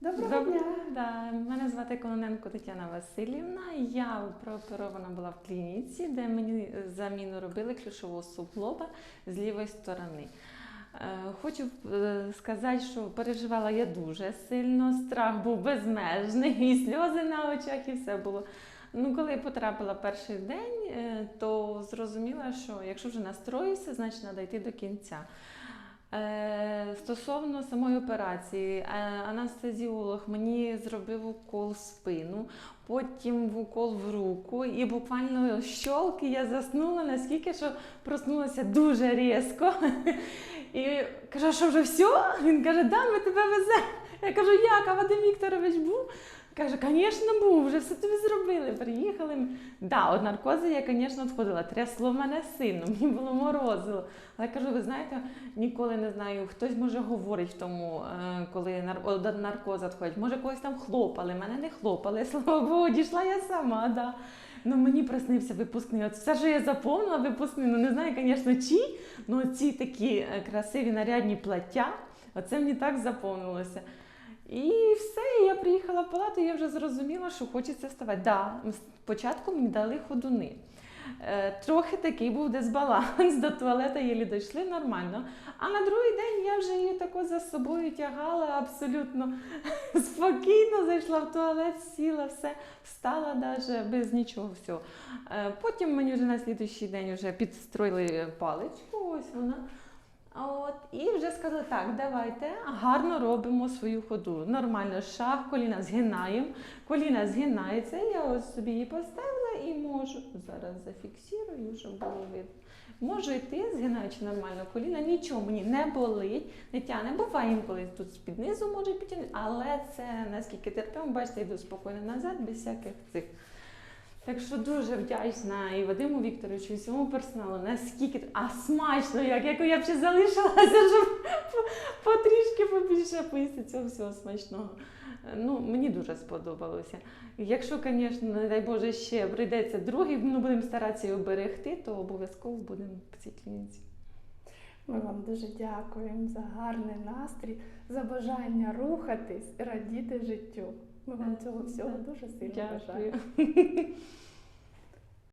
Доброго Добре, дня! Да. Мене звати Кононенко Тетяна Васильівна. Я прооперована була в клініці, де мені заміну робили ключового суглоба з лівої сторони. Е, Хочу е, сказати, що переживала я дуже сильно, страх був безмежний, і сльози на очах, і все було. Ну, коли я потрапила перший день, е, то зрозуміла, що якщо вже настроївся, значить треба йти до кінця. Е, Стосовно самої операції, е, анестезіолог мені зробив укол в спину, потім в укол в руку, і буквально щолки я заснула, наскільки що проснулася дуже різко. І кажу, що вже все? Він каже, да, ми тебе веземо. Я кажу, як? А Вадим Вікторович був? Каже, звісно, був, вже все тобі. Да, від наркози я, звісно, відходила. Трясло мене сильно, мені було морозило. Але я кажу, ви знаєте, ніколи не знаю, хтось може говорить в тому, е, коли нар- наркоза відходить. Може, когось там хлопали, мене не хлопали. Слава Богу, дійшла я сама. Да. Ну, мені приснився випускний. От все, що я заповнила, випускний, ну не знаю, звісно, чий, ну ці такі е, красиві нарядні плаття, оце мені так заповнилося. І все, і я приїхала в палату, я вже зрозуміла, що хочеться вставати. Да, спочатку мені дали ходуни. Е, Трохи такий був дисбаланс, до туалета єлі дійшли нормально. А на другий день я вже її тако за собою тягала абсолютно спокійно, зайшла в туалет, сіла, все, встала навіть без нічого всього. Е, Потім мені вже на слідуючий день вже підстроїли паличку, ось вона. От, і вже сказали, так, давайте гарно робимо свою ходу. Нормально, шаг, коліна згинаємо, коліна згинається. Я ось собі її поставила і можу. Зараз зафіксую, щоб було видно. Можу йти, згинаючи нормально коліна, нічого мені не болить, не тягне. Буває інколи тут з-під низу може підтягнути, але це наскільки терпимо, бачите, йду спокійно назад, без всяких цих. Так що дуже вдячна і Вадиму Вікторовичу, і всьому персоналу, наскільки а смачно, як, як я б ще залишилася, щоб потрішки побільше поїсти цього всього смачного. Ну, мені дуже сподобалося. Якщо, звісно, не дай Боже, ще прийдеться другий, ну будемо старатися його берегти, то обов'язково будемо в цій клініці. Ми вам дуже дякуємо за гарний настрій, за бажання рухатись і радіти життю. Ми вам цього всього дуже сильно бажаємо.